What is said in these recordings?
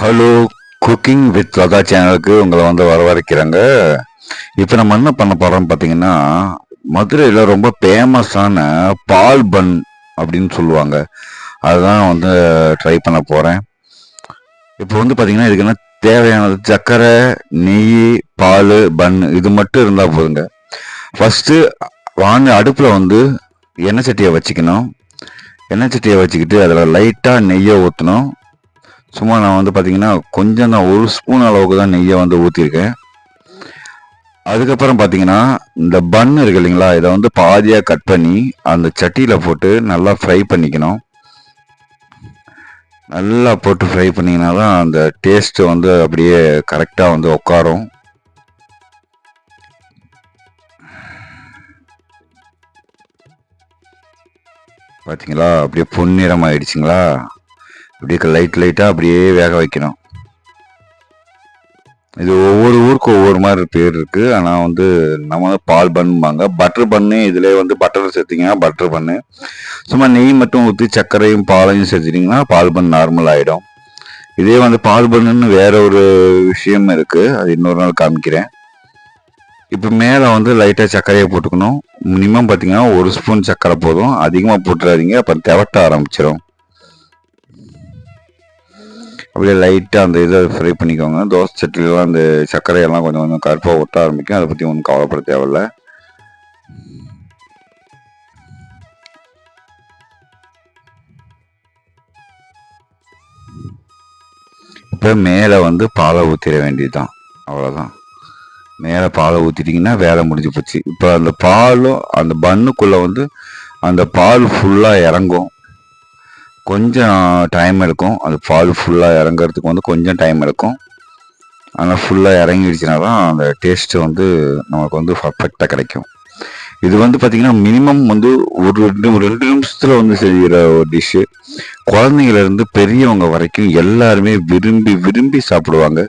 Hello cooking with Latha சேனலுக்கு உங்களை வந்து வரவேற்கிறேங்க. இப்போ நம்ம என்ன பண்ண போகிறோம் பார்த்தீங்கன்னா மதுரையில் ரொம்ப ஃபேமஸான பால் பன் அப்படின்னு சொல்லுவாங்க. அதுதான் வந்து ட்ரை பண்ண போகிறேன் இப்போ வந்து பார்த்தீங்கன்னா இதுக்கு என்ன தேவையானது? சர்க்கரை நெய் பால் பன் இது மட்டும் இருந்தால் போதுங்க. ஃபஸ்ட்டு வாங்க அடுப்பில் வந்து எண்ணெய் சட்டியை வச்சுக்கணும். எண்ணெய் சட்டியை வச்சுக்கிட்டு அதில் லைட்டாக நெய்யை ஊற்றணும் சும்மா நான் வந்து பார்த்தீங்கன்னா கொஞ்சம் தான் ஒரு ஸ்பூன் அளவுக்கு தான் நெய்யை வந்து ஊற்றிருக்கேன் அதுக்கப்புறம் பார்த்தீங்கன்னா இந்த பன் இருக்கு இல்லைங்களா இதை வந்து பாதியாக கட் பண்ணி அந்த சட்டியில் போட்டு நல்லா ஃப்ரை பண்ணிக்கணும். நல்லா போட்டு ஃப்ரை பண்ணிங்கன்னா தான் அந்த டேஸ்ட்டு வந்து அப்படியே கரெக்டாக வந்து உட்காரும். பார்த்தீங்களா அப்படியே பொன்னிறம் ஆயிடுச்சுங்களா அப்படியே லைட் லைட்டாக அப்படியே வேக வைக்கணும். இது ஒவ்வொரு ஊருக்கு ஒவ்வொரு மாதிரி பேர் இருக்குது ஆனால் வந்து நம்ம வந்து பால் பண்ணுவாங்க பட்டர் பண்ணு இதில் வந்து பட்டர் சேர்த்திங்கன்னா பட்டர் பண்ணு சும்மா நெய் மட்டும் ஊற்றி சர்க்கரையும் பாலையும் சேர்த்துட்டிங்கன்னா பால் பன் நார்மல் ஆகிடும் இதே வந்து பால் பண்ணுன்னு வேற ஒரு விஷயம் இருக்குது அது இன்னொரு நாள் காமிக்கிறேன். இப்போ மேலே வந்து லைட்டாக சர்க்கரையை போட்டுக்கணும். மினிமம் பார்த்தீங்கன்னா ஒரு ஸ்பூன் சர்க்கரை போதும். அதிகமாக போட்டுறாதீங்க. அப்புறம் திவட்ட ஆரம்பிச்சிடும் அப்படியே லைட்டாக அந்த இதை ஃப்ரை பண்ணிக்கோங்க. தோசை சட்டிலெலாம் அந்த சர்க்கரையெல்லாம் கொஞ்சம் கொஞ்சம் கருப்பாக ஒட்ட ஆரம்பிக்கும். அதை பற்றி ஒன்றும் கவலைப்பட தேவையில்ல. இப்போ மேலே வந்து பாலை ஊற்றிட வேண்டியது தான் அவ்வளோதான் மேலே பாலை ஊற்றிட்டிங்கன்னா வேலை முடிஞ்சு போச்சு. இப்போ அந்த பாலும் அந்த பண்ணுக்குள்ளே வந்து அந்த பால் ஃபுல்லாக இறங்கும். கொஞ்சம் டைம் எடுக்கும். அது பால் ஃபுல்லாக இறங்குறதுக்கு வந்து கொஞ்சம் டைம் எடுக்கும். ஆனால் ஃபுல்லாக இறங்கிடுச்சுனா தான் அந்த டேஸ்ட்டு வந்து நமக்கு வந்து பர்ஃபெக்டாக கிடைக்கும். இது வந்து பார்த்திங்கன்னா மினிமம் வந்து ஒரு ரெண்டு ரெண்டு நிமிஷத்தில் வந்து செய்கிற ஒரு டிஷ்ஷு குழந்தைங்கலேருந்து பெரியவங்க வரைக்கும் எல்லாருமே விரும்பி விரும்பி சாப்பிடுவாங்க.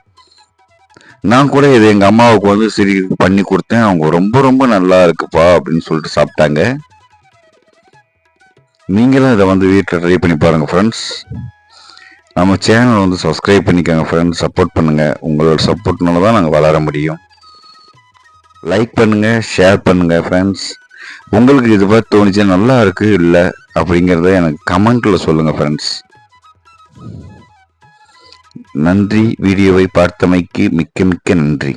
நான் கூட இது எங்கள் அம்மாவுக்கு வந்து சரி பண்ணி கொடுத்தேன். அவங்க ரொம்ப ரொம்ப நல்லா இருக்குப்பா அப்படின்னு சொல்லிட்டு சாப்பிட்டாங்க. நீங்களும் இதை வந்து வீட்டில் ட்ரை பண்ணி பாருங்கள் ஃப்ரெண்ட்ஸ் நம்ம சேனல் வந்து சப்ஸ்கிரைப் பண்ணிக்கோங்க ஃப்ரெண்ட்ஸ் சப்போர்ட் பண்ணுங்கள் உங்களோட சப்போர்ட்னால தான் நாங்கள் வளர முடியும். லைக் பண்ணுங்கள் ஷேர் பண்ணுங்கள் ஃப்ரெண்ட்ஸ் உங்களுக்கு இது பார்த்து தோணுச்சு நல்லா இருக்குது இல்லை அப்படிங்கிறத எனக்கு கமெண்ட்டில் சொல்லுங்கள் ஃப்ரெண்ட்ஸ் நன்றி. வீடியோவை பார்த்தமைக்கு மிக்க மிக்க நன்றி.